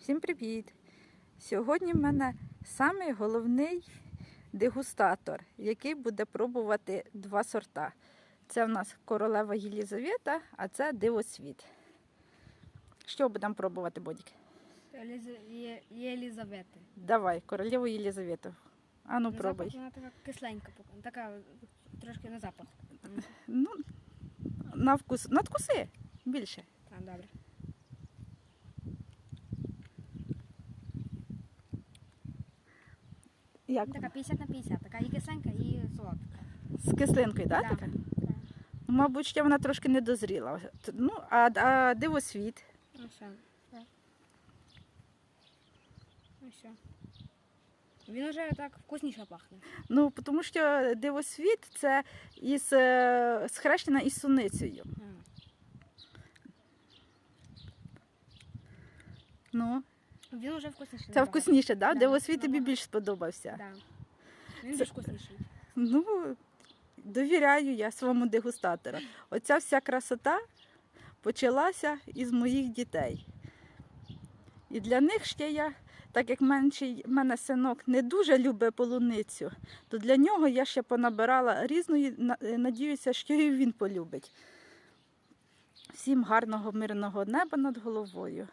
Всім привіт! Сьогодні в мене самий головний дегустатор, який буде пробувати два сорта. Це в нас королева Єлізавета, а це дивосвіт. Що будемо пробувати, Бодік? Еліза- Є- Єлізавети. Давай, королеву Єлізавету. Ану, На пробуй. запах вона така кисленька, така трошки на запах. Ну, на вкус. Надкуси більше. А, добре. Як? Така 50 на 50, така і кисленька, і солодка. З кислинкою, да, Да. така? Так. Мабуть, ще вона трошки не дозріла. Ну, а, а дивосвіт. Ну все. Так. Ну все. Він вже так вкусніше пахне. Ну, тому що дивосвіт це із е, схрещена із суницею. А. Ну, Він вже вкусніше. це вкусніше, да? Да, Дивосвіт тобі набагато. більш сподобався. Да. Він більш вкусніший. Ну, довіряю я своєму дегустатору. Оця вся красота почалася із моїх дітей. І для них ще я, так як менший в мене синок не дуже любить полуницю, то для нього я ще понабирала різної, е, надіюся, що і він полюбить. Всім гарного мирного неба над головою.